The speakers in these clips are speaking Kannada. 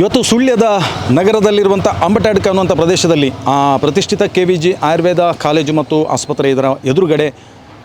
ಇವತ್ತು ಸುಳ್ಯದ ನಗರದಲ್ಲಿರುವಂಥ ಅಂಬಟಾಡ್ಕ ಅನ್ನುವಂಥ ಪ್ರದೇಶದಲ್ಲಿ, ಆ, ಪ್ರತಿಷ್ಠಿತ K V G Ayurveda college ಮತ್ತು ಆಸ್ಪತ್ರೆ ಇದರ ಎದುರುಗಡೆ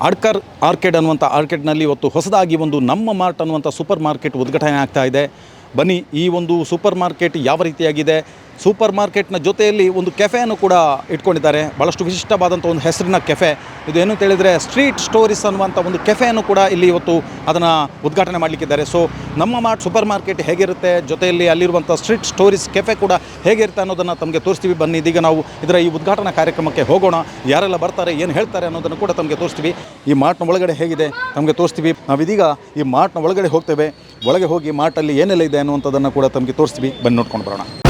ಆಡ್ಕರ್ ಆರ್ಕೆಡ್ ಅನ್ನುವಂಥ ಆರ್ಕೆಡ್ನಲ್ಲಿ ಇವತ್ತು ಹೊಸದಾಗಿ ಒಂದು ನಮ್ಮ ಮಾರ್ಟ್ ಅನ್ನುವಂಥ ಸೂಪರ್ ಮಾರ್ಕೆಟ್ ಉದ್ಘಾಟನೆ ಆಗ್ತಾ ಇದೆ. ಬನ್ನಿ, ಈ ಒಂದು ಸೂಪರ್ ಮಾರ್ಕೆಟ್ ಯಾವ ರೀತಿಯಾಗಿದೆ? ಸೂಪರ್ ಮಾರ್ಕೆಟ್ನ ಜೊತೆಯಲ್ಲಿ ಒಂದು ಕೆಫೆಯನ್ನು ಕೂಡ ಇಟ್ಕೊಂಡಿದ್ದಾರೆ. ಭಾಳಷ್ಟು ವಿಶಿಷ್ಟವಾದಂಥ ಒಂದು ಹೆಸರಿನ ಕೆಫೆ. ಇದು ಏನು ಹೇಳಿದರೆ ಸ್ಟ್ರೀಟ್ ಸ್ಟೋರೀಸ್ ಅನ್ನುವಂಥ ಒಂದು ಕೆಫೆಯನ್ನು ಕೂಡ ಇಲ್ಲಿ ಇವತ್ತು ಅದನ್ನು ಉದ್ಘಾಟನೆ ಮಾಡಲಿಕ್ಕಿದ್ದಾರೆ. ಸೊ, ನಮ್ಮ ಮಾರ್ಟ್ ಸೂಪರ್ ಮಾರ್ಕೆಟ್ ಹೇಗಿರುತ್ತೆ? ಜೊತೆಯಲ್ಲಿ ಅಲ್ಲಿರುವಂಥ ಸ್ಟ್ರೀಟ್ ಸ್ಟೋರೀಸ್ ಕೆಫೆ ಕೂಡ ಹೇಗಿರುತ್ತೆ ಅನ್ನೋದನ್ನು ತಮಗೆ ತೋರಿಸ್ತೀವಿ. ಬನ್ನಿ, ಇದೀಗ ನಾವು ಇದರ ಈ ಉದ್ಘಾಟನಾ ಕಾರ್ಯಕ್ರಮಕ್ಕೆ ಹೋಗೋಣ. ಯಾರೆಲ್ಲ ಬರ್ತಾರೆ, ಏನು ಹೇಳ್ತಾರೆ ಅನ್ನೋದನ್ನು ಕೂಡ ತಮಗೆ ತೋರಿಸ್ತೀವಿ. ಈ ಮಾರ್ಟ್ನ ಒಳಗಡೆ ಹೇಗಿದೆ? ತಮಗೆ ತೋರಿಸ್ತೀವಿ. ನಾವಿದೀಗ ಈ ಮಾರ್ಟ್ನ ಒಳಗಡೆ ಹೋಗ್ತೇವೆ. ಒಳಗೆ ಹೋಗಿ ಮಾರ್ಟಲ್ಲಿ ಏನೆಲ್ಲ ಇದೆ ಅನ್ನುವಂಥದ್ದನ್ನು ಕೂಡ ತಮಗೆ ತೋರಿಸ್ತೀವಿ. ಬನ್ನಿ, ನೋಡ್ಕೊಂಡು ಬರೋಣ.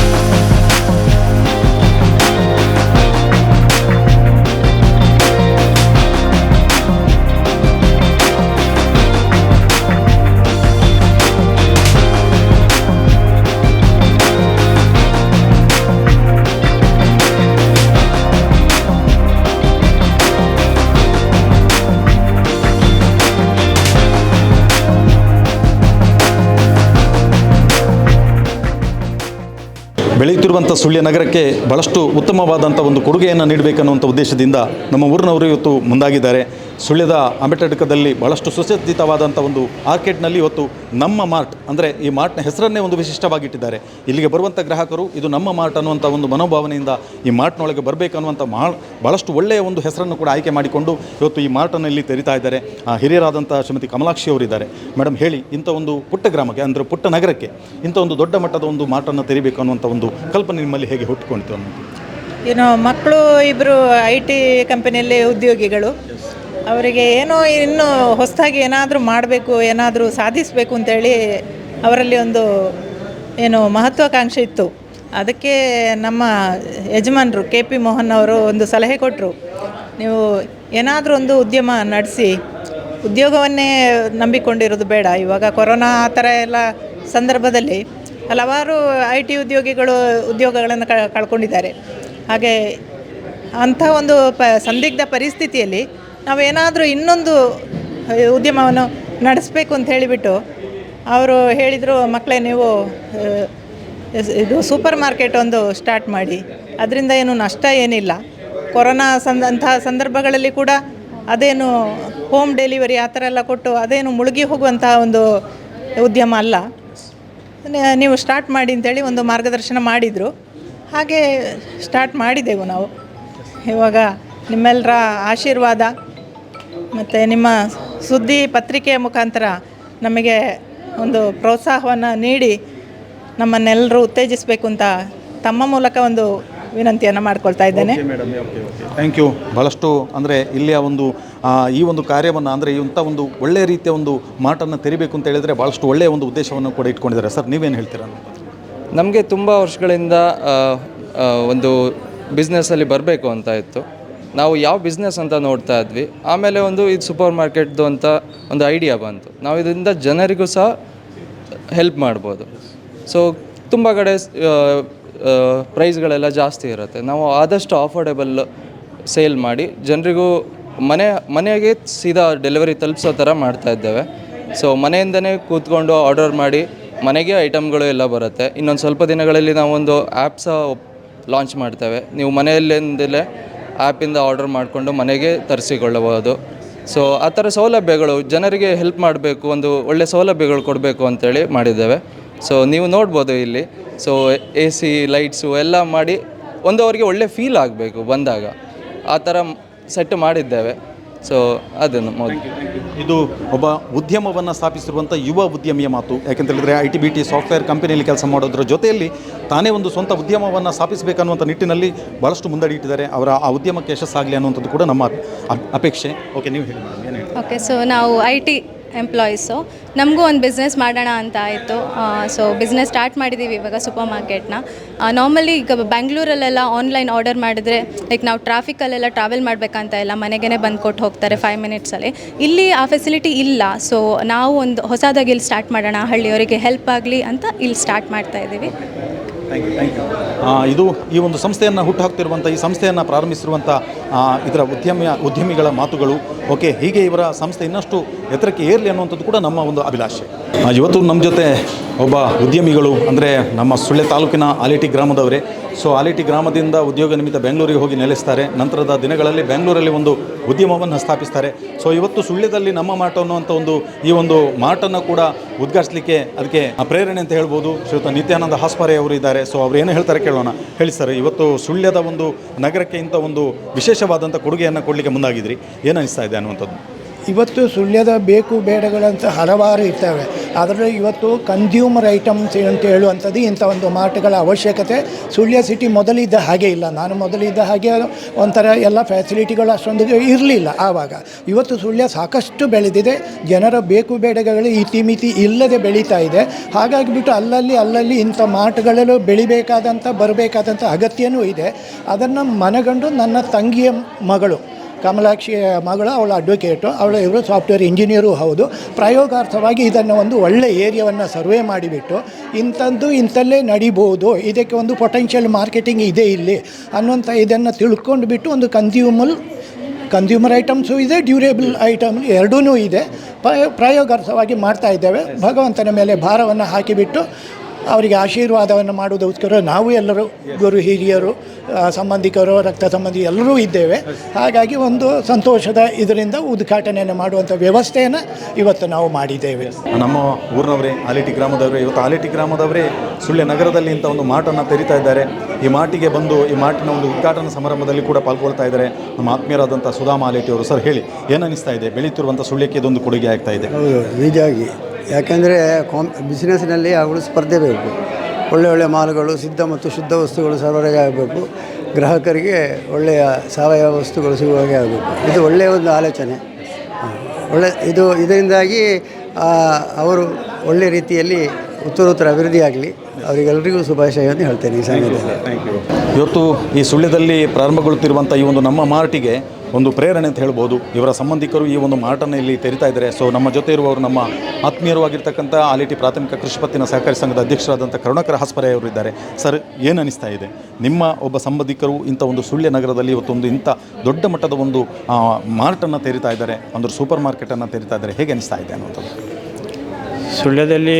ಬೆಳೆಯುತ್ತಿರುವಂಥ ಸುಳ್ಯ ನಗರಕ್ಕೆ ಭಾಳಷ್ಟು ಉತ್ತಮವಾದಂಥ ಒಂದು ಕೊಡುಗೆಯನ್ನು ನೀಡಬೇಕನ್ನುವಂಥ ಉದ್ದೇಶದಿಂದ ನಮ್ಮ ಊರಿನವರು ಇವತ್ತು ಮುಂದಾಗಿದ್ದಾರೆ. ಸುಳ್ಯದ ಅಂಬೇಡ್ಕರ್ದಲ್ಲಿ ಭಾಳಷ್ಟು ಸುಸಜ್ಜಿತವಾದಂಥ ಒಂದು ಆರ್ಕೆಟ್ನಲ್ಲಿ ಇವತ್ತು ನಮ್ಮ ಮಾರ್ಟ್ ಅಂದರೆ ಈ ಮಾರ್ಟ್ನ ಹೆಸರನ್ನೇ ಒಂದು ವಿಶಿಷ್ಟವಾಗಿಟ್ಟಿದ್ದಾರೆ. ಇಲ್ಲಿಗೆ ಬರುವಂಥ ಗ್ರಾಹಕರು ಇದು ನಮ್ಮ ಮಾರ್ಟ್ ಅನ್ನುವಂಥ ಒಂದು ಮನೋಭಾವನೆಯಿಂದ ಈ ಮಾರ್ಟ್ನೊಳಗೆ ಬರಬೇಕನ್ನುವಂಥ ಮಾ ಭಾಳಷ್ಟು ಒಳ್ಳೆಯ ಒಂದು ಹೆಸರನ್ನು ಕೂಡ ಆಯ್ಕೆ ಮಾಡಿಕೊಂಡು ಇವತ್ತು ಈ ಮಾರ್ಟನ್ನು ಇಲ್ಲಿ ತೆರಿತಾ ಇದ್ದಾರೆ. ಆ, ಹಿರಿಯರಾದಂಥ ಶ್ರೀಮತಿ ಕಮಲಾಕ್ಷಿ ಅವರಿದ್ದಾರೆ. ಮೇಡಮ್ ಹೇಳಿ ಇಂಥ ಒಂದು ಪುಟ್ಟ ಗ್ರಾಮಕ್ಕೆ ಅಂದರೆ ಪುಟ್ಟ ನಗರಕ್ಕೆ ಇಂಥ ಒಂದು ದೊಡ್ಡ ಮಟ್ಟದ ಒಂದು ಮಾರ್ಟನ್ನು ತೆರಿಬೇಕು ಅನ್ನುವಂಥ ಒಂದು ಕಲ್ಪನೆ ನಿಮ್ಮಲ್ಲಿ ಹೇಗೆ ಹುಟ್ಟುಕೊಂಡಿತು ಅನ್ನೋದು? ಏನು ಮಕ್ಕಳು ಇಬ್ಬರು ಐ ಟಿ ಕಂಪನಿಯಲ್ಲಿ ಉದ್ಯೋಗಿಗಳು. ಅವರಿಗೆ ಏನೋ ಇನ್ನೂ ಹೊಸದಾಗಿ ಏನಾದರೂ ಮಾಡಬೇಕು, ಏನಾದರೂ ಸಾಧಿಸಬೇಕು ಅಂತೇಳಿ ಅವರಲ್ಲಿ ಒಂದು ಏನು ಮಹತ್ವಾಕಾಂಕ್ಷೆ ಇತ್ತು. ಅದಕ್ಕೆ ನಮ್ಮ ಯಜಮಾನರು ಕೆ ಪಿ ಮೋಹನ್ ಅವರು ಒಂದು ಸಲಹೆ ಕೊಟ್ಟರು ನೀವು ಏನಾದರೂ ಒಂದು ಉದ್ಯಮ ನಡೆಸಿ, ಉದ್ಯೋಗವನ್ನೇ ನಂಬಿಕೊಂಡಿರೋದು ಬೇಡ. ಇವಾಗ ಕೊರೋನಾ ಆ ಥರ ಎಲ್ಲ ಸಂದರ್ಭದಲ್ಲಿ ಹಲವಾರು ಐ ಟಿ ಉದ್ಯೋಗಿಗಳು ಉದ್ಯೋಗಗಳನ್ನು ಕಳ್ಕೊಂಡಿದ್ದಾರೆ. ಹಾಗೆ ಅಂಥ ಒಂದು ಪ, ಸಂದಿಗ್ಧ ಪರಿಸ್ಥಿತಿಯಲ್ಲಿ ನಾವೇನಾದರೂ ಇನ್ನೊಂದು ಉದ್ಯಮವನ್ನು ನಡೆಸಬೇಕು ಅಂತ ಹೇಳಿಬಿಟ್ಟು ಅವರು ಹೇಳಿದರು ಮಕ್ಕಳೇ ನೀವು ಇದು ಸೂಪರ್ ಮಾರ್ಕೆಟ್ ಒಂದು ಸ್ಟಾರ್ಟ್ ಮಾಡಿ. ಅದರಿಂದ ಏನು ನಷ್ಟ ಏನಿಲ್ಲ. ಕೊರೋನಾ ಸಂದ ಅಂತಹ ಸಂದರ್ಭಗಳಲ್ಲಿ ಕೂಡ ಅದೇನು ಹೋಮ್ ಡೆಲಿವರಿ ಆ ಥರ ಎಲ್ಲ ಕೊಟ್ಟು ಅದೇನು ಮುಳುಗಿ ಹೋಗುವಂತಹ ಒಂದು ಉದ್ಯಮ ಅಲ್ಲ. ನೀವು ಸ್ಟಾರ್ಟ್ ಮಾಡಿ ಅಂತೇಳಿ ಒಂದು ಮಾರ್ಗದರ್ಶನ ಮಾಡಿದರು. ಹಾಗೆ ಸ್ಟಾರ್ಟ್ ಮಾಡಿದೆವು ನಾವು. ಇವಾಗ ನಿಮ್ಮೆಲ್ಲರ ಆಶೀರ್ವಾದ ಮತ್ತು ನಿಮ್ಮ ಸುದ್ದಿ ಪತ್ರಿಕೆಯ ಮುಖಾಂತರ ನಮಗೆ ಒಂದು ಪ್ರೋತ್ಸಾಹವನ್ನು ನೀಡಿ ನಮ್ಮನ್ನೆಲ್ಲರೂ ಉತ್ತೇಜಿಸಬೇಕು ಅಂತ ತಮ್ಮ ಮೂಲಕ ಒಂದು ವಿನಂತಿಯನ್ನು ಮಾಡ್ಕೊಳ್ತಾ ಇದ್ದೇನೆ. ಥ್ಯಾಂಕ್ ಯು ಭಾಳಷ್ಟು ಅಂದರೆ ಇಲ್ಲಿಯ ಒಂದು ಈ ಒಂದು ಕಾರ್ಯವನ್ನು ಅಂದರೆ ಇಂಥ ಒಂದು ಒಳ್ಳೆಯ ರೀತಿಯ ಒಂದು ಮಾಟನ್ನು ತೆರಿಬೇಕು ಅಂತ ಹೇಳಿದರೆ ಭಾಳಷ್ಟು ಒಳ್ಳೆಯ ಒಂದು ಉದ್ದೇಶವನ್ನು ಕೂಡ ಇಟ್ಕೊಂಡಿದ್ದಾರೆ. ಸರ್ ನೀವೇನು ಹೇಳ್ತೀರಾ ನಮಗೆ ತುಂಬ ವರ್ಷಗಳಿಂದ ಒಂದು ಬಿಸ್ನೆಸ್ಸಲ್ಲಿ ಬರಬೇಕು ಅಂತ ಇತ್ತು. ನಾವು ಯಾವ ಬಿಸ್ನೆಸ್ ಅಂತ ನೋಡ್ತಾ ಇದ್ವಿ, ಆಮೇಲೆ ಒಂದು ಇದು ಸೂಪರ್ ಮಾರ್ಕೆಟ್ದು ಅಂತ ಒಂದು ಐಡಿಯಾ ಬಂತು. ನಾವು ಇದರಿಂದ ಜನರಿಗೂ ಸಹ ಹೆಲ್ಪ್ ಮಾಡ್ಬೋದು. ಸೊ ತುಂಬ ಕಡೆ ಪ್ರೈಸ್ಗಳೆಲ್ಲ ಜಾಸ್ತಿ ಇರುತ್ತೆ. ನಾವು ಆದಷ್ಟು ಅಫೋರ್ಡೆಬಲ್ ಸೇಲ್ ಮಾಡಿ, ಜನರಿಗೂ ಮನೆ, ಮನೆಗೆ ಸೀದಾ ಡೆಲಿವರಿ ತಲುಪಿಸೋ ಥರ ಮಾಡ್ತಾ ಇದ್ದೇವೆ. ಸೊ ಮನೆಯಿಂದನೇ ಕೂತ್ಕೊಂಡು ಆರ್ಡರ್ ಮಾಡಿ, ಮನೆಗೆ ಐಟಮ್ಗಳು ಎಲ್ಲ ಬರುತ್ತೆ. ಇನ್ನೊಂದು ಸ್ವಲ್ಪ ದಿನಗಳಲ್ಲಿ ನಾವೊಂದು ಆ್ಯಪ್ ಸಹ ಲಾಂಚ್ ಮಾಡ್ತೇವೆ. ನೀವು ಮನೆಯಲ್ಲಿಂದಲೇ ಆ್ಯಪಿಂದ ಆರ್ಡರ್ ಮಾಡಿಕೊಂಡು ಮನೆಗೆ ತರಿಸಿಕೊಳ್ಳಬಹುದು. ಸೊ ಆ ಥರ ಸೌಲಭ್ಯಗಳು ಜನರಿಗೆ ಹೆಲ್ಪ್ ಮಾಡಬೇಕು, ಒಂದು ಒಳ್ಳೆ ಸೌಲಭ್ಯಗಳು ಕೊಡಬೇಕು ಅಂತೇಳಿ ಮಾಡಿದ್ದೇವೆ. ಸೊ ನೀವು ನೋಡ್ಬೋದು ಇಲ್ಲಿ. ಸೊ ಎ ಸಿ ಲೈಟ್ಸು ಎಲ್ಲ ಮಾಡಿ ಒಂದು ಅವರಿಗೆ ಒಳ್ಳೆ ಫೀಲ್ ಆಗಬೇಕು ಬಂದಾಗ. ಆ ಥರ ಸೆಟ್ ಮಾಡಿದ್ದೇವೆ. ಸೊ ಅದನ್ನು ಮೊದಲು ಇದು ಒಬ್ಬ ಉದ್ಯಮವನ್ನು ಸ್ಥಾಪಿಸಿರುವಂಥ ಯುವ ಉದ್ಯಮಿಯ ಮಾತು. ಯಾಕೆಂತ ಹೇಳಿದ್ರೆ I T B T software ಕಂಪನಿಯಲ್ಲಿ ಕೆಲಸ ಮಾಡೋದ್ರ ಜೊತೆಯಲ್ಲಿ ತಾನೇ ಒಂದು ಸ್ವಂತ ಉದ್ಯಮವನ್ನು ಸ್ಥಾಪಿಸಬೇಕನ್ನುವಂಥ ನಿಟ್ಟಿನಲ್ಲಿ ಭಾಳಷ್ಟು ಮುಂದಡಿಯಿಟ್ಟಿದ್ದಾರೆ ಅವರ ಆ ಉದ್ಯಮಕ್ಕೆ ಯಶಸ್ಸಾಗಲಿ ಅನ್ನುವಂಥದ್ದು ಕೂಡ ನಮ್ಮ ಅಪ್- ಅಪೇಕ್ಷೆ. ಓಕೆ ನೀವು ಹೇಳಿ ಮೇಡಮ್ ಏನು ಹೇಳಿ ಓಕೆ ಸೊ ನಾವು ಐ ಟಿ ಎಂಪ್ಲಾಯೀಸು ನಮಗೂ ಒಂದು ಬಿಸ್ನೆಸ್ ಮಾಡೋಣ ಅಂತ ಆಯಿತು. ಸೊ ಬಿಸ್ನೆಸ್ ಸ್ಟಾರ್ಟ್ ಮಾಡಿದ್ದೀವಿ ಇವಾಗ ಸೂಪರ್ ಮಾರ್ಕೆಟ್ನ ನಾರ್ಮಲಿ ಈಗ ಬ್ಯಾಂಗ್ಳೂರಲ್ಲೆಲ್ಲ ಆನ್ಲೈನ್ ಆರ್ಡರ್ ಮಾಡಿದ್ರೆ ಲೈಕ್ ನಾವು ಟ್ರಾಫಿಕಲ್ಲೆಲ್ಲ ಟ್ರಾವೆಲ್ ಮಾಡಬೇಕಂತ ಇಲ್ಲ ಮನೆಗೇ ಬಂದು ಕೊಟ್ಟು ಹೋಗ್ತಾರೆ ಫೈವ್ ಮಿನಿಟ್ಸಲ್ಲಿ ಇಲ್ಲಿ ಆ ಫೆಸಿಲಿಟಿ ಇಲ್ಲ. ಸೊ ನಾವು ಒಂದು ಹೊಸದಾಗಿ ಇಲ್ಲಿ ಸ್ಟಾರ್ಟ್ ಮಾಡೋಣ, ಹಳ್ಳಿಯವರಿಗೆ ಹೆಲ್ಪ್ ಆಗಲಿ ಅಂತ ಇಲ್ಲಿ ಸ್ಟಾರ್ಟ್ ಮಾಡ್ತಾ ಇದ್ದೀವಿ. ಇದು ಈ ಒಂದು ಸಂಸ್ಥೆಯನ್ನು ಹುಟ್ಟು ಹಾಕ್ತಿರುವಂಥ ಈ ಸಂಸ್ಥೆಯನ್ನು ಪ್ರಾರಂಭಿಸಿರುವಂಥ ಇದರ ಉದ್ಯಮಿಯ, ಉದ್ಯಮಿಗಳ ಮಾತುಗಳು. ಓಕೆ ಹೀಗೆ ಇವರ ಸಂಸ್ಥೆ ಇನ್ನಷ್ಟು ಎತ್ತರಕ್ಕೆ ಏರಲಿ ಅನ್ನುವಂಥದ್ದು ಕೂಡ ನಮ್ಮ ಒಂದು ಅಭಿಲಾಷೆ. ಇವತ್ತು ನಮ್ಮ ಜೊತೆ ಒಬ್ಬ ಉದ್ಯಮಿಗಳು, ಅಂದರೆ ನಮ್ಮ ಸುಳ್ಳೆ ತಾಲೂಕಿನ ಆಲೇಟಿ ಗ್ರಾಮದವರೇ. ಸೊ ಆಲಿಟಿ ಗ್ರಾಮದಿಂದ ಉದ್ಯೋಗ ನಿಮಿತ್ತ ಬೆಂಗಳೂರಿಗೆ ಹೋಗಿ ನೆಲೆಸ್ತಾರೆ. ನಂತರದ ದಿನಗಳಲ್ಲಿ ಬೆಂಗಳೂರಲ್ಲಿ ಒಂದು ಉದ್ಯಮವನ್ನು ಸ್ಥಾಪಿಸ್ತಾರೆ. ಸೊ ಇವತ್ತು ಸುಳ್ಳ್ಯದಲ್ಲಿ ನಮ್ಮ ಮಾಟ ಅನ್ನುವಂಥ ಒಂದು ಈ ಒಂದು ಮಾಟನ್ನು ಕೂಡ ಉದ್ಘಾಟಿಸಲಿಕ್ಕೆ ಅದಕ್ಕೆ ಪ್ರೇರಣೆ ಅಂತ ಹೇಳ್ಬೋದು. ಶ್ರೀಯುತ ನಿತ್ಯಾನಂದ ಹಾಸ್ಪರೆ ಅವರು ಇದ್ದಾರೆ. ಸೊ ಅವ್ರು ಏನು ಹೇಳ್ತಾರೆ ಕೇಳೋಣ. ಹೇಳಿ ಸರ್, ಇವತ್ತು ಸುಳ್ಯದ ಒಂದು ನಗರಕ್ಕೆ ಇಂಥ ಒಂದು ವಿಶೇಷವಾದಂಥ ಕೊಡುಗೆಯನ್ನು ಕೊಡಲಿಕ್ಕೆ ಮುಂದಾಗಿದ್ರಿ. ಏನು ಅನಿಸ್ತಾ ಇದೆ ಅನ್ನುವಂಥದ್ದು? ಇವತ್ತು ಸುಳ್ಯದ ಬೇಕು ಬೇಡಗಳಂತ ಹಲವಾರು ಇರ್ತವೆ. ಅದರಲ್ಲಿ ಇವತ್ತು ಕನ್ಸ್ಯೂಮರ್ ಐಟಮ್ಸ್ ಅಂತ ಹೇಳುವಂಥದ್ದು ಇಂಥ ಒಂದು ಮಾರ್ಟ್ಗಳ ಅವಶ್ಯಕತೆ. ಸುಳ್ಯ ಸಿಟಿ ಮೊದಲಿದ್ದ ಹಾಗೆ ಇಲ್ಲ. ನಾನು ಮೊದಲಿದ್ದ ಹಾಗೆ ಒಂಥರ ಎಲ್ಲ ಫ್ಯಾಸಿಲಿಟಿಗಳು ಅಷ್ಟೊಂದು ಇರಲಿಲ್ಲ ಆವಾಗ. ಇವತ್ತು ಸುಳ್ಯ ಸಾಕಷ್ಟು ಬೆಳೆದಿದೆ. ಜನರ ಬೇಕು ಬೇಡಗಳು ಇತಿಮಿತಿ ಇಲ್ಲದೆ ಬೆಳೀತಾ ಇದೆ. ಹಾಗಾಗಿಬಿಟ್ಟು ಅಲ್ಲಲ್ಲಿ ಅಲ್ಲಲ್ಲಿ ಇಂಥ ಮಾರ್ಟ್ಗಳಲ್ಲೂ ಬೆಳಿಬೇಕಾದಂಥ, ಬರಬೇಕಾದಂಥ ಅಗತ್ಯನೂ ಇದೆ. ಅದನ್ನು ಮನಗಂಡು ನನ್ನ ತಂಗಿಯ ಮಗಳು ಕಮಲಾಕ್ಷಿ ಮಗಳು, ಅವಳ ಅಡ್ವೊಕೇಟು ಅವಳು ಇವರು ಸಾಫ್ಟ್ವೇರ್ ಇಂಜಿನಿಯರು ಹೌದು. ಪ್ರಯೋಗಾರ್ಥವಾಗಿ ಇದನ್ನು ಒಂದು ಒಳ್ಳೆ ಏರಿಯಾವನ್ನು ಸರ್ವೆ ಮಾಡಿಬಿಟ್ಟು ಇಂಥದ್ದು ಇಂಥಲ್ಲೇ ನಡಿಬೋದು, ಇದಕ್ಕೆ ಒಂದು ಪೊಟೆನ್ಷಿಯಲ್ ಮಾರ್ಕೆಟಿಂಗ್ ಇದೆ ಇಲ್ಲಿ ಅನ್ನುವಂಥ ಇದನ್ನು ತಿಳ್ಕೊಂಡು ಬಿಟ್ಟು ಒಂದು ಕನ್ಸ್ಯೂಮಲ್ ಕನ್ಸ್ಯೂಮರ್ ಐಟಮ್ಸು ಇದೆ ಡ್ಯೂರೇಬಲ್ ಐಟಮ್ ಎರಡೂ ಇದೆ. ಪ್ರಯೋಗಾರ್ಥವಾಗಿ ಮಾಡ್ತಾ ಇದ್ದೇವೆ. ಭಗವಂತನ ಮೇಲೆ ಭಾರವನ್ನು ಹಾಕಿಬಿಟ್ಟು ಅವರಿಗೆ ಆಶೀರ್ವಾದವನ್ನು ಮಾಡುವುದಕ್ಕೋಸ್ಕರ ನಾವು ಎಲ್ಲರೂ ಗುರು ಹಿರಿಯರು ಸಂಬಂಧಿಕರು ರಕ್ತ ಸಂಬಂಧಿ ಎಲ್ಲರೂ ಇದ್ದೇವೆ. ಹಾಗಾಗಿ ಒಂದು ಸಂತೋಷದ ಇದರಿಂದ ಉದ್ಘಾಟನೆಯನ್ನು ಮಾಡುವಂಥ ವ್ಯವಸ್ಥೆಯನ್ನು ಇವತ್ತು ನಾವು ಮಾಡಿದ್ದೇವೆ. ನಮ್ಮ ಊರಿನವರೇ ಆಲಿಟಿ ಗ್ರಾಮದವರೇ ಇವತ್ತು ಆಲಿಟಿ ಗ್ರಾಮದವರೇ ಸುಳ್ಯ ನಗರದಲ್ಲಿ ಇಂಥ ಒಂದು ಮಾಟನ್ನು ತೆರಿತಾ ಇದ್ದಾರೆ. ಈ ಮಾಟಿಗೆ ಬಂದು ಈ ಮಾಟಿನ ಒಂದು ಉದ್ಘಾಟನಾ ಸಮಾರಂಭದಲ್ಲಿ ಕೂಡ ಪಾಲ್ಗೊಳ್ತಾ ಇದ್ದಾರೆ. ನಮ್ಮ ಆತ್ಮೀಯರಾದಂಥ ಸುಧಾಮ ಆಲೇಟಿ ಅವರು ಸರ್ ಹೇಳಿ ಏನನ್ನಿಸ್ತಾ ಇದೆ? ಬೆಳೀತಿರುವಂಥ ಸುಳ್ಯಕ್ಕೆ ಇದೊಂದು ಕೊಡುಗೆ ಆಗ್ತಾ ಇದೆ. ಹೌದು ನಿಜವಾಗಿ ಯಾಕೆಂದರೆ ಕಾಮ್ ಬಿಸ್ನೆಸ್ನಲ್ಲಿ ಅವುಗಳು ಸ್ಪರ್ಧೆ ಬೇಕು. ಒಳ್ಳೆ ಒಳ್ಳೆ ಮಾಲುಗಳು, ಸಿದ್ಧ ಮತ್ತು ಶುದ್ಧ ವಸ್ತುಗಳು ಸರಬರಾಜು ಆಗಬೇಕು. ಗ್ರಾಹಕರಿಗೆ ಒಳ್ಳೆಯ ಸಾವಯವ ವಸ್ತುಗಳು ಸಿಗುವ ಹಾಗೆ ಆಗಬೇಕು. ಇದು ಒಳ್ಳೆಯ ಒಂದು ಆಲೋಚನೆ. ಒಳ್ಳೆ, ಇದು ಇದರಿಂದಾಗಿ ಅವರು ಒಳ್ಳೆ ರೀತಿಯಲ್ಲಿ ಉತ್ತರೋತ್ತರ ಅಭಿವೃದ್ಧಿ ಆಗಲಿ. ಅವರಿಗೆಲ್ಲರಿಗೂ ಶುಭಾಶಯವನ್ನು ಹೇಳ್ತೇನೆ ಈ ಸಮಯದಲ್ಲಿ. ಇವತ್ತು ಈ ಸುಳ್ಯದಲ್ಲಿ ಪ್ರಾರಂಭಗೊಳ್ಳುತ್ತಿರುವಂಥ ಈ ಒಂದು ನಮ್ಮ ಮಾರ್ಟಿಗೆ ಒಂದು ಪ್ರೇರಣೆ ಅಂತ ಹೇಳ್ಬೋದು. ಇವರ ಸಂಬಂಧಿಕರು ಈ ಒಂದು ಮಾರ್ಟನ್ನು ಇಲ್ಲಿ ತೆರಿತಾ ಇದ್ದಾರೆ. ಸೊ ನಮ್ಮ ಜೊತೆ ಇರುವವರು ನಮ್ಮ ಆತ್ಮೀಯರು ಆಲಿಟಿ ಪ್ರಾಥಮಿಕ ಕೃಷಿ ಪತ್ತಿನ ಸಹಕಾರಿ ಸಂಘದ ಅಧ್ಯಕ್ಷರಾದಂಥ ಕರುಣಾಕರ ಹಾಸ್ಪರೆ ಅವರು ಇದ್ದಾರೆ. ಸರ್ ಏನು ಅನಿಸ್ತಾ ಇದೆ? ನಿಮ್ಮ ಒಬ್ಬ ಸಂಬಂಧಿಕರು ಇಂಥ ಒಂದು ಸುಳ್ಯ ನಗರದಲ್ಲಿ ಇವತ್ತೊಂದು ಇಂಥ ದೊಡ್ಡ ಮಟ್ಟದ ಒಂದು ಮಾರ್ಟನ್ನು ತೆರಿತಾ ಇದ್ದಾರೆ. ಒಂದು ಸೂಪರ್ ಮಾರ್ಕೆಟನ್ನು ತೆರಿತಾ ಇದ್ದಾರೆ. ಹೇಗೆ ಅನಿಸ್ತಾ ಇದೆ ಅನ್ನೋದು? ಸುಳ್ಯದಲ್ಲಿ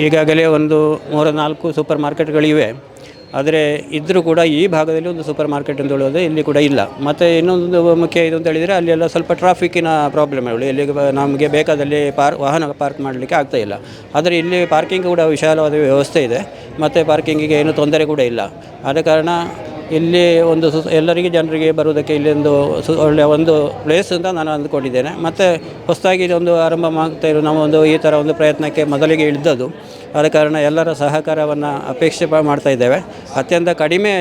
ಈಗಾಗಲೇ ಒಂದು ಮೂರು ನಾಲ್ಕು ಸೂಪರ್ ಮಾರ್ಕೆಟ್ಗಳಿವೆ. ಆದರೆ ಇದ್ದರೂ ಕೂಡ ಈ ಭಾಗದಲ್ಲಿ ಒಂದು ಸೂಪರ್ ಮಾರ್ಕೆಟ್ ಅಂತ ಹೇಳೋದು ಇಲ್ಲಿ ಕೂಡ ಇಲ್ಲ. ಮತ್ತು ಇನ್ನೊಂದು ಮುಖ್ಯ ಇದು ಅಂತ ಹೇಳಿದರೆ ಅಲ್ಲೆಲ್ಲ ಸ್ವಲ್ಪ ಟ್ರಾಫಿಕ್ಕಿನ ಪ್ರಾಬ್ಲಮ್ಗಳು ಇಲ್ಲಿ ಬ- ನಮಗೆ ಬೇಕಾದಲ್ಲಿ ಪಾರ್, ವಾಹನ ಪಾರ್ಕ್ ಮಾಡಲಿಕ್ಕೆ ಆಗ್ತಾ ಇಲ್ಲ. ಆದರೆ ಇಲ್ಲಿ ಪಾರ್ಕಿಂಗ್ ಕೂಡ ವಿಶಾಲವಾದ ವ್ಯವಸ್ಥೆ ಇದೆ. ಮತ್ತು ಪಾರ್ಕಿಂಗಿಗೆ ಏನೂ ತೊಂದರೆ ಕೂಡ ಇಲ್ಲ. ಆದ ಕಾರಣ ಇಲ್ಲಿ ಒಂದು ಸು ಎಲ್ಲರಿಗೆ ಜನರಿಗೆ ಬರುವುದಕ್ಕೆ ಇಲ್ಲಿ ಒಂದು ಸು ಒಳ್ಳೆಯ ಒಂದು ಪ್ಲೇಸ್ ಅಂತ ನಾನು ಅಂದ್ಕೊಂಡಿದ್ದೇನೆ. ಮತ್ತು ಹೊಸದಾಗಿ ಇದೊಂದು ಆರಂಭ ಮಾಡ್ತಾ ಇರೋ ನಾವು ಒಂದು ಈ ಥರ ಒಂದು ಪ್ರಯತ್ನಕ್ಕೆ ಮೊದಲಿಗೆ ಇಳಿದದ್ದು. ಆದ ಕಾರಣ ಎಲ್ಲರ ಸಹಕಾರವನ್ನು ಅಪೇಕ್ಷೆ ಮಾಡ್ತಾ ಇದ್ದೇವೆ. ಅತ್ಯಂತ ಕಡಿಮೆ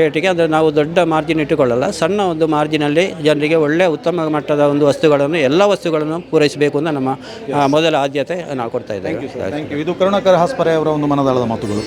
ರೇಟಿಗೆ ಅಂದರೆ ನಾವು ದೊಡ್ಡ ಮಾರ್ಜಿನ್ ಇಟ್ಟುಕೊಳ್ಳಲ್ಲ. ಸಣ್ಣ ಒಂದು ಮಾರ್ಜಿನಲ್ಲಿ ಜನರಿಗೆ ಒಳ್ಳೆಯ ಉತ್ತಮ ಮಟ್ಟದ ಒಂದು ವಸ್ತುಗಳನ್ನು ಎಲ್ಲ ವಸ್ತುಗಳನ್ನು ಪೂರೈಸಬೇಕು ಅಂತ ನಮ್ಮ ಮೊದಲ ಆದ್ಯತೆ ನಾವು ಕೊಡ್ತಾ ಇದ್ದೇವೆ. ಇದು ಕರುಣಾಕರ ಹಾಸ್ಪರೆಯವರ ಒಂದು ಮನದಾಳದ ಮಾತುಗಳು.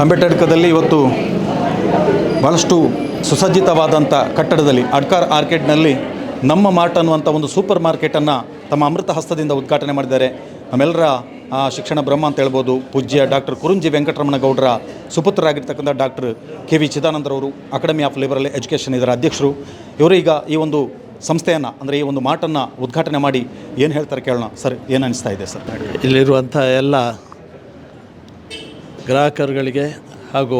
ಅಂಬೇಡ್ಕರ್ದಲ್ಲಿ ಇವತ್ತು ಭಾಳಷ್ಟು ಸುಸಜ್ಜಿತವಾದಂಥ ಕಟ್ಟಡದಲ್ಲಿ ಅಡ್ಕಾರ್ ಆರ್ಕೆಡ್ನಲ್ಲಿ ನಮ್ಮ ಮಾರ್ಟ್ ಅನ್ನುವಂಥ ಒಂದು ಸೂಪರ್ ಮಾರ್ಕೆಟನ್ನು ತಮ್ಮ ಅಮೃತ ಹಸ್ತದಿಂದ ಉದ್ಘಾಟನೆ ಮಾಡಿದ್ದಾರೆ. ನಮ್ಮೆಲ್ಲರ ಶಿಕ್ಷಣ ಬ್ರಹ್ಮ ಅಂತ ಹೇಳ್ಬೋದು, ಪೂಜ್ಯ ಡಾಕ್ಟರ್ ಕುರುಂಜಿ ವೆಂಕಟರಮಣ ಗೌಡರ, ಸುಪುತ್ರರಾಗಿರ್ತಕ್ಕಂಥ ಡಾಕ್ಟರ್ ಕೆ ವಿ ಚಿದಾನಂದರವರು, ಅಕಾಡೆಮಿ ಆಫ್ ಲಿಬರಲ್ ಎಜುಕೇಷನ್ ಇದರ ಅಧ್ಯಕ್ಷರು. ಇವರು ಈಗ ಈ ಒಂದು ಸಂಸ್ಥೆಯನ್ನು, ಅಂದರೆ ಈ ಒಂದು ಮಾರ್ಟನ್ನು ಉದ್ಘಾಟನೆ ಮಾಡಿ ಏನು ಹೇಳ್ತಾರೆ ಕೇಳೋಣ. ಸರ್, ಏನು ಅನಿಸ್ತಾ ಇದೆ ಸರ್? ಇಲ್ಲಿರುವಂಥ ಎಲ್ಲ ಗ್ರಾಹಕರುಗಳಿಗೆ ಹಾಗೂ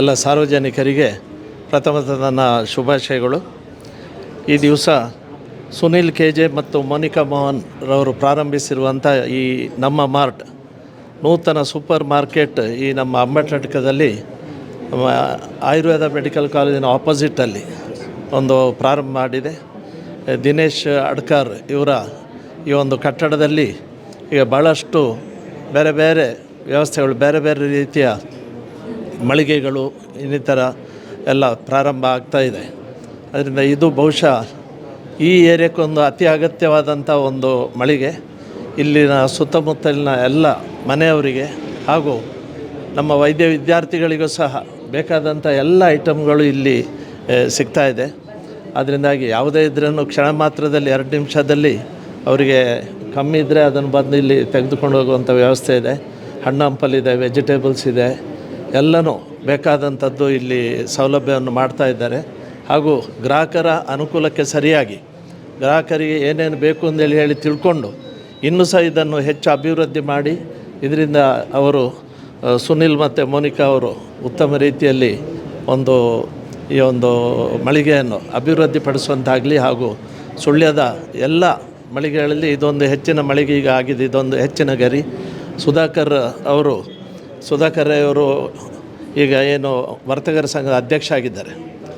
ಎಲ್ಲ ಸಾರ್ವಜನಿಕರಿಗೆ ಪ್ರಥಮದ ನನ್ನ ಶುಭಾಶಯಗಳು. ಈ ದಿವಸ ಸುನಿಲ್ ಕೆ ಜೆ ಮತ್ತು ಮೋನಿಕಾ ಮೋಹನ್ ರವರು ಪ್ರಾರಂಭಿಸಿರುವಂಥ ಈ ನಮ್ಮ ಮಾರ್ಟ್, ನೂತನ ಸೂಪರ್ ಮಾರ್ಕೆಟ್ ಈ ನಮ್ಮ ಅಂಬೇಡ್ಕರ್ದಲ್ಲಿ ನಮ್ಮ ಆಯುರ್ವೇದ ಮೆಡಿಕಲ್ ಕಾಲೇಜಿನ ಆಪೋಸಿಟಲ್ಲಿ ಒಂದು ಪ್ರಾರಂಭ ಮಾಡಿದೆ. ದಿನೇಶ್ ಅಡ್ಕರ್ ಇವರ ಈ ಒಂದು ಕಟ್ಟಡದಲ್ಲಿ ಈಗ ಭಾಳಷ್ಟು ಬೇರೆ ಬೇರೆ ವ್ಯವಸ್ಥೆಗಳು ಬೇರೆ ಬೇರೆ ರೀತಿಯ ಮಳಿಗೆಗಳು ಇನ್ನಿತರ ಎಲ್ಲ ಪ್ರಾರಂಭ ಆಗ್ತಾ ಇದೆ. ಅದರಿಂದ ಇದು ಬಹುಶಃ ಈ ಏರಿಯಾಕ್ಕೊಂದು ಅತಿ ಅಗತ್ಯವಾದಂಥ ಒಂದು ಮಳಿಗೆ. ಇಲ್ಲಿನ ಸುತ್ತಮುತ್ತಲಿನ ಎಲ್ಲ ಮನೆಯವರಿಗೆ ಹಾಗೂ ನಮ್ಮ ವೈದ್ಯ ವಿದ್ಯಾರ್ಥಿಗಳಿಗೂ ಸಹ ಬೇಕಾದಂಥ ಎಲ್ಲ ಐಟಮ್ಗಳು ಇಲ್ಲಿ ಸಿಗ್ತಾ ಇದೆ. ಅದರಿಂದಾಗಿ ಯಾವುದೇ ಇದ್ರೂ ಕ್ಷಣ ಮಾತ್ರದಲ್ಲಿ, ಎರಡು ನಿಮಿಷದಲ್ಲಿ ಅವರಿಗೆ ಕಮ್ಮಿ ಇದ್ದರೆ ಅದನ್ನು ಬಂದು ಇಲ್ಲಿ ತೆಗೆದುಕೊಂಡು ಹೋಗುವಂಥ ವ್ಯವಸ್ಥೆ ಇದೆ. ಹಣ್ಣು ಹಂಪಲಿದೆ ವೆಜಿಟೇಬಲ್ಸ್ ಇದೆ, ಎಲ್ಲನೂ ಬೇಕಾದಂಥದ್ದು ಇಲ್ಲಿ ಸೌಲಭ್ಯವನ್ನು ಮಾಡ್ತಾ ಇದ್ದಾರೆ. ಹಾಗೂ ಗ್ರಾಹಕರ ಅನುಕೂಲಕ್ಕೆ ಸರಿಯಾಗಿ ಗ್ರಾಹಕರಿಗೆ ಏನೇನು ಬೇಕು ಅಂತೇಳಿ ಹೇಳಿ ತಿಳ್ಕೊಂಡು ಇನ್ನೂ ಸಹ ಇದನ್ನು ಹೆಚ್ಚು ಅಭಿವೃದ್ಧಿ ಮಾಡಿ ಇದರಿಂದ ಅವರು ಸುನಿಲ್ ಮತ್ತು ಮೋನಿಕಾ ಅವರು ಉತ್ತಮ ರೀತಿಯಲ್ಲಿ ಒಂದು ಈ ಒಂದು ಮಳಿಗೆಯನ್ನು ಅಭಿವೃದ್ಧಿಪಡಿಸುವಂತಾಗಲಿ ಹಾಗೂ ಸುಳ್ಯದ ಎಲ್ಲ ಮಳಿಗೆಗಳಲ್ಲಿ ಇದೊಂದು ಹೆಚ್ಚಿನ ಮಳಿಗೆ ಈಗ ಆಗಿದೆ, ಇದೊಂದು ಹೆಚ್ಚಿನ ಗರಿ. ಸುಧಾಕರ್ ಅವರು ಸುಧಾಕರ್ ಅವರು ಈಗ ಏನು ವರ್ತಕರ ಸಂಘದ ಅಧ್ಯಕ್ಷ ಆಗಿದ್ದಾರೆ.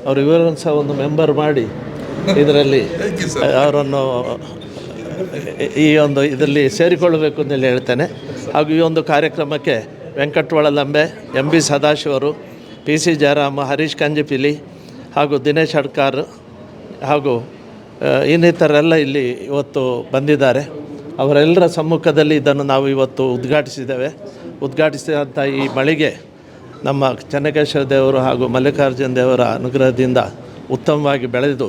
ಅವರು ಇವರನ್ನು ಸಹ ಒಂದು ಮೆಂಬರ್ ಮಾಡಿ ಇದರಲ್ಲಿ ಅವರನ್ನು ಈ ಒಂದು ಇದರಲ್ಲಿ ಸೇರಿಕೊಳ್ಳಬೇಕು ಅಂತೇಳಿ ಹೇಳ್ತೇನೆ. ಹಾಗೂ ಈ ಒಂದು ಕಾರ್ಯಕ್ರಮಕ್ಕೆ ವೆಂಕಟವಳಲಂಬೆ ಎಂ ಬಿ ಸದಾಶಿವರು ಪಿ ಸಿ ಜಯರಾಮ ಹರೀಶ್ ಕಂಜಿಪಿಲಿ ಹಾಗೂ ದಿನೇಶ್ ಅಡ್ಕಾರ್ ಹಾಗೂ ಇನ್ನಿತರೆಲ್ಲ ಇಲ್ಲಿ ಇವತ್ತು ಬಂದಿದ್ದಾರೆ. ಅವರೆಲ್ಲರ ಸಮ್ಮುಖದಲ್ಲಿ ಇದನ್ನು ನಾವು ಇವತ್ತು ಉದ್ಘಾಟಿಸಿದ್ದೇವೆ. ಉದ್ಘಾಟಿಸಿದಂಥ ಈ ಮಳಿಗೆ ನಮ್ಮ ಚೆನ್ನಕೇಶ್ವರ ದೇವರು ಹಾಗೂ ಮಲ್ಲಿಕಾರ್ಜುನ ದೇವರ ಅನುಗ್ರಹದಿಂದ ಉತ್ತಮವಾಗಿ ಬೆಳೆದು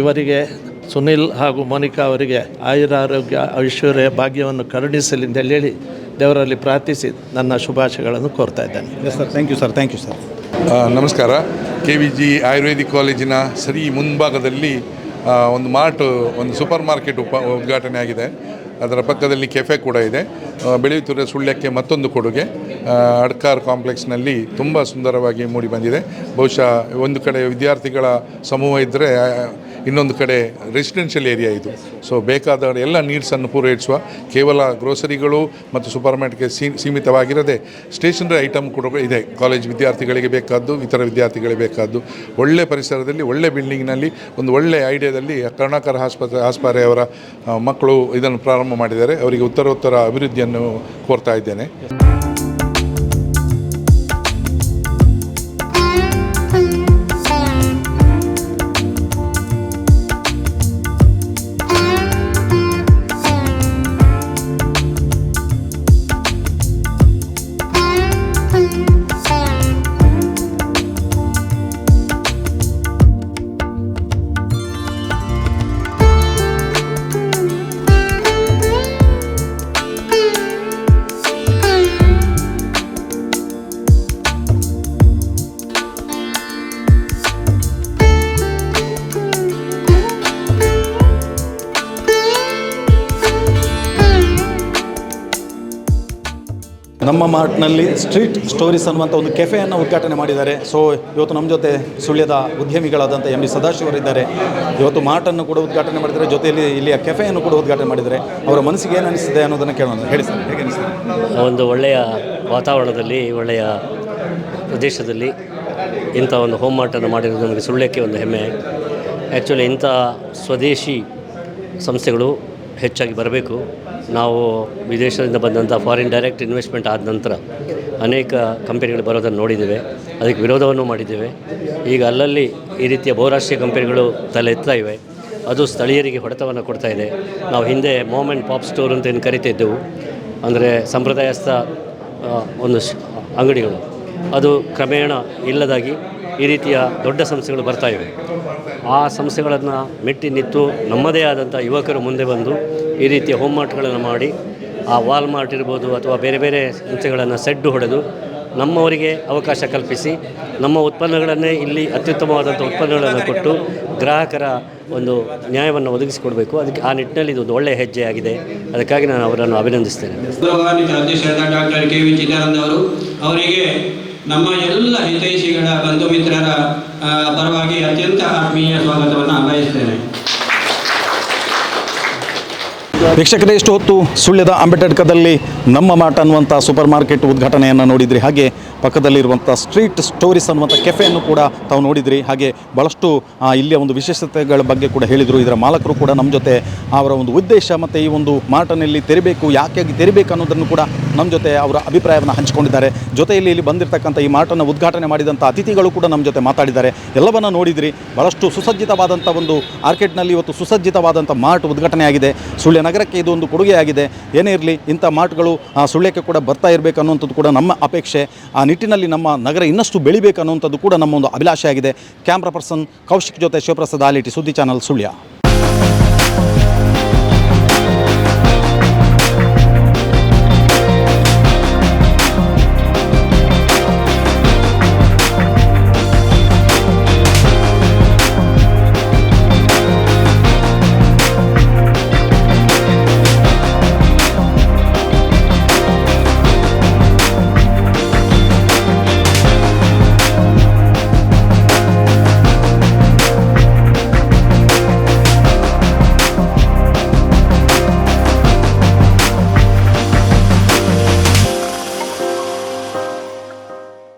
ಇವರಿಗೆ ಸುನಿಲ್ ಹಾಗೂ ಮೋನಿಕಾ ಅವರಿಗೆ ಆಯುರಾರೋಗ್ಯ ಐಶ್ವರ್ಯ ಭಾಗ್ಯವನ್ನು ಕರುಣಿಸಲಿ ಅಂತ ಹೇಳಿ ದೇವರಲ್ಲಿ ಪ್ರಾರ್ಥಿಸಿ ನನ್ನ ಶುಭಾಶಯಗಳನ್ನು ಕೋರ್ತಾ ಇದ್ದೇನೆ. Yes sir thank you sir thank you sir ನಮಸ್ಕಾರ. ಕೆ ವಿ ಜಿ ಆಯುರ್ವೇದಿಕ್ ಕಾಲೇಜಿನ ಸರಿ ಮುಂಭಾಗದಲ್ಲಿ ಒಂದು ಮಾರ್ಟ್ ಒಂದು ಸೂಪರ್ ಮಾರ್ಕೆಟ್ ಉಪ ಉದ್ಘಾಟನೆ ಆಗಿದೆ. ಅದರ ಪಕ್ಕದಲ್ಲಿ ಕೆಫೆ ಕೂಡ ಇದೆ. ಬೆಳೆಯುತ್ತಿರುವ ಸುಳ್ಯಕ್ಕೆ ಮತ್ತೊಂದು ಕೊಡುಗೆ. ಅಡ್ಕಾರ್ ಕಾಂಪ್ಲೆಕ್ಸ್ನಲ್ಲಿ ತುಂಬ ಸುಂದರವಾಗಿ ಮೂಡಿ ಬಂದಿದೆ. ಬಹುಶಃ ಒಂದು ಕಡೆ ವಿದ್ಯಾರ್ಥಿಗಳ ಸಮೂಹ ಇದ್ದರೆ ಇನ್ನೊಂದು ಕಡೆ ರೆಸಿಡೆನ್ಷಿಯಲ್ ಏರಿಯಾ ಇದು. ಸೊ ಬೇಕಾದ ಎಲ್ಲ ನೀಡ್ಸನ್ನು ಪೂರೈಸುವ ಕೇವಲ ಗ್ರೋಸರಿಗಳು ಮತ್ತು ಸೂಪರ್ ಮಾರ್ಕೆಟ್ಗೆ ಸೀಮಿತವಾಗಿರದೆ ಸ್ಟೇಷನರಿ ಐಟಮ್ ಕೂಡ ಇದೆ. ಕಾಲೇಜ್ ವಿದ್ಯಾರ್ಥಿಗಳಿಗೆ ಬೇಕಾದ್ದು, ಇತರ ವಿದ್ಯಾರ್ಥಿಗಳಿಗೆ ಬೇಕಾದ್ದು. ಒಳ್ಳೆ ಪರಿಸರದಲ್ಲಿ, ಒಳ್ಳೆ ಬಿಲ್ಡಿಂಗ್ನಲ್ಲಿ ಒಂದು ಒಳ್ಳೆ ಐಡಿಯಾದಲ್ಲಿ ಕರ್ಣಾಕರ ಆಸ್ಪತ್ರೆ ಆಸ್ಪತ್ರೆಯವರ ಅವರ ಮಕ್ಕಳು ಇದನ್ನು ಪ್ರಾರಂಭ ಮಾಡಿದ್ದಾರೆ. ಅವರಿಗೆ ಉತ್ತರೋತ್ತರ ಅಭಿವೃದ್ಧಿಯನ್ನು ಕೋರ್ತಾ ಇದ್ದೇನೆ. ಮಾರ್ಟ್ನಲ್ಲಿ ಸ್ಟ್ರೀಟ್ ಸ್ಟೋರೀಸ್ ಅನ್ನುವಂಥ ಒಂದು ಕೆಫೆಯನ್ನು ಉದ್ಘಾಟನೆ ಮಾಡಿದ್ದಾರೆ. ಸೊ ಇವತ್ತು ನಮ್ಮ ಜೊತೆ ಸುಳ್ಯದ ಉದ್ಯಮಿಗಳಾದಂಥ ಎಂ ಬಿ ಸದಾಶಿವರಿದ್ದಾರೆ ಇವತ್ತು ಮಾರ್ಟನ್ನು ಕೂಡ ಉದ್ಘಾಟನೆ ಮಾಡಿದ್ದಾರೆ. ಜೊತೆಯಲ್ಲಿ ಇಲ್ಲಿಯ ಕೆಫೆಯನ್ನು ಕೂಡ ಉದ್ಘಾಟನೆ ಮಾಡಿದ್ದಾರೆ. ಅವರ ಮನಸ್ಸಿಗೆ ಏನು ಅನಿಸಿದೆ ಅನ್ನೋದನ್ನು ಕೇಳೋಣ. ಹೇಳಿ ಸರ್. ಹೇಗೆ ಒಂದು ಒಳ್ಳೆಯ ವಾತಾವರಣದಲ್ಲಿ, ಒಳ್ಳೆಯ ಪ್ರದೇಶದಲ್ಲಿ ಇಂಥ ಒಂದು ಹೋಮ್ ಮಾರ್ಟನ್ನು ಮಾಡಿರೋದು ನಮಗೆ ಸುಳ್ಯಕ್ಕೆ ಒಂದು ಹೆಮ್ಮೆ. ಆ್ಯಕ್ಚುಲಿ ಇಂಥ ಸ್ವದೇಶಿ ಸಂಸ್ಥೆಗಳು ಹೆಚ್ಚಾಗಿ ಬರಬೇಕು. ನಾವು ವಿದೇಶದಿಂದ ಬಂದಂಥ ಫಾರಿನ್ ಡೈರೆಕ್ಟ್ ಇನ್ವೆಸ್ಟ್ಮೆಂಟ್ ಆದ ನಂತರ ಅನೇಕ ಕಂಪನಿಗಳು ಬರೋದನ್ನು ನೋಡಿದ್ದೇವೆ. ಅದಕ್ಕೆ ವಿರೋಧವನ್ನು ಮಾಡಿದ್ದೇವೆ. ಈಗ ಅಲ್ಲಲ್ಲಿ ಈ ರೀತಿಯ ಬಹುರಾಷ್ಟ್ರೀಯ ಕಂಪನಿಗಳು ತಲೆ ಎತ್ತಾ ಇವೆ. ಅದು ಸ್ಥಳೀಯರಿಗೆ ಹೊಡೆತವನ್ನು ಕೊಡ್ತಾ ಇದೆ. ನಾವು ಹಿಂದೆ ಮೊಮೆಂಟ್ ಪಾಪ್ ಸ್ಟೋರ್ ಅಂತ ಏನು ಕರಿತಿದ್ದೆವು ಅಂದರೆ ಸಂಪ್ರದಾಯಸ್ಥ ಒಂದು ಅಂಗಡಿಗಳು. ಅದು ಕ್ರಮೇಣ ಇಲ್ಲದಾಗಿ ಈ ರೀತಿಯ ದೊಡ್ಡ ಸಂಸ್ಥೆಗಳು ಬರ್ತಾ ಇವೆ. ಆ ಸಮಸ್ಯೆಗಳನ್ನು ಮೆಟ್ಟಿ ನಿಂತು ನಮ್ಮದೇ ಆದಂಥ ಯುವಕರು ಮುಂದೆ ಬಂದು ಈ ರೀತಿಯ ಹೋಮ್ ಮಾರ್ಟ್ಗಳನ್ನು ಮಾಡಿ, ಆ ವಾಲ್ಮಾರ್ಟ್ ಇರ್ಬೋದು ಅಥವಾ ಬೇರೆ ಬೇರೆ ಸಂಸ್ಥೆಗಳನ್ನು ಸೆಡ್ಡು ಹೊಡೆದು ನಮ್ಮವರಿಗೆ ಅವಕಾಶ ಕಲ್ಪಿಸಿ, ನಮ್ಮ ಉತ್ಪನ್ನಗಳನ್ನೇ ಇಲ್ಲಿ ಅತ್ಯುತ್ತಮವಾದಂಥ ಉತ್ಪನ್ನಗಳನ್ನು ಕೊಟ್ಟು ಗ್ರಾಹಕರ ಒಂದು ನ್ಯಾಯವನ್ನು ಒದಗಿಸಿಕೊಡಬೇಕು. ಅದಕ್ಕೆ ಆ ನಿಟ್ಟಿನಲ್ಲಿ ಇದು ಒಂದು ಒಳ್ಳೆಯ ಹೆಜ್ಜೆಯಾಗಿದೆ ಅದಕ್ಕಾಗಿ ನಾನು ಅವರನ್ನು ಅಭಿನಂದಿಸ್ತೇನೆ. ಡಾಕ್ಟರ್ ಕೆ ವಿ ಚಿದಾನಂದ ಅವರು, ಅವರಿಗೆ ನಮ್ಮ ಎಲ್ಲ ಹಿತೈಷಿಗಳ ಬಂಧು ಮಿತ್ರರ ಪರವಾಗಿ ಅತ್ಯಂತ ಆತ್ಮೀಯ ಸ್ವಾಗತವನ್ನು ಬಯಸ್ತೇನೆ ವೀಕ್ಷಕರೇ ಎಷ್ಟು ಹೊತ್ತು ಸುಳ್ಯದ ಅಂಬೇಡ್ಕರ್ದಲ್ಲಿ ನಮ್ಮ ಮಾಟ ಅನ್ನುವಂಥ ಸೂಪರ್ ಮಾರ್ಕೆಟ್ ಉದ್ಘಾಟನೆಯನ್ನು ನೋಡಿದ್ರಿ. ಹಾಗೆ ಪಕ್ಕದಲ್ಲಿರುವಂಥ ಸ್ಟ್ರೀಟ್ ಸ್ಟೋರೀಸ್ ಅನ್ನುವಂಥ ಕೆಫೆಯನ್ನು ಕೂಡ ತಾವು ನೋಡಿದ್ರಿ. ಹಾಗೆ ಭಾಳಷ್ಟು ಇಲ್ಲಿಯ ಒಂದು ವಿಶೇಷತೆಗಳ ಬಗ್ಗೆ ಕೂಡ ಹೇಳಿದರು. ಇದರ ಮಾಲಕರು ಕೂಡ ನಮ್ಮ ಜೊತೆ ಅವರ ಒಂದು ಉದ್ದೇಶ ಮತ್ತು ಈ ಒಂದು ಮಾರ್ಟನಲ್ಲಿ ತೆರಿಬೇಕು ಯಾಕೆ ತೆರಿಬೇಕು ಅನ್ನೋದನ್ನು ಕೂಡ ನಮ್ಮ ಜೊತೆ ಅವರ ಅಭಿಪ್ರಾಯವನ್ನು ಹಂಚಿಕೊಂಡಿದ್ದಾರೆ. ಜೊತೆಯಲ್ಲಿ ಇಲ್ಲಿ ಬಂದಿರತಕ್ಕಂಥ ಈ ಮಾರ್ಟನ್ನು ಉದ್ಘಾಟನೆ ಮಾಡಿದಂಥ ಅತಿಥಿಗಳು ಕೂಡ ನಮ್ಮ ಜೊತೆ ಮಾತಾಡಿದ್ದಾರೆ. ಎಲ್ಲವನ್ನು ನೋಡಿದ್ರಿ. ಭಾಳಷ್ಟು ಸುಸಜ್ಜಿತವಾದಂಥ ಒಂದು ಆರ್ಕೆಟ್ನಲ್ಲಿ ಇವತ್ತು ಸುಸಜ್ಜಿತವಾದಂಥ ಮಾರ್ಟ್ ಉದ್ಘಾಟನೆ ಆಗಿದೆ ನಗರಕ್ಕೆ ಇದು ಒಂದು ಕೊಡುಗೆಯಾಗಿದೆ. ಏನೇ ಇರಲಿ, ಇಂಥ ಮಾರ್ಟ್ಗಳು ಸುಳ್ಯಕ್ಕೆ ಕೂಡ ಬರ್ತಾ ಇರಬೇಕು ಅನ್ನುವಂಥದ್ದು ಕೂಡ ನಮ್ಮ ಅಪೇಕ್ಷೆ. ಆ ನಿಟ್ಟಿನಲ್ಲಿ ನಮ್ಮ ನಗರ ಇನ್ನಷ್ಟು ಬೆಳಿಬೇಕು ಅನ್ನುವಂಥದ್ದು ಕೂಡ ನಮ್ಮ ಒಂದು ಅಭಿಲಾಷೆ ಆಗಿದೆ ಕ್ಯಾಮ್ರಾ ಪರ್ಸನ್ ಕೌಶಿಕ್ ಜೊತೆ ಶಿವಪ್ರಸಾದ್, ಆಲಿಟಿ ಸುದ್ದಿ ಚಾನಲ್ ಸುಳ್ಯ.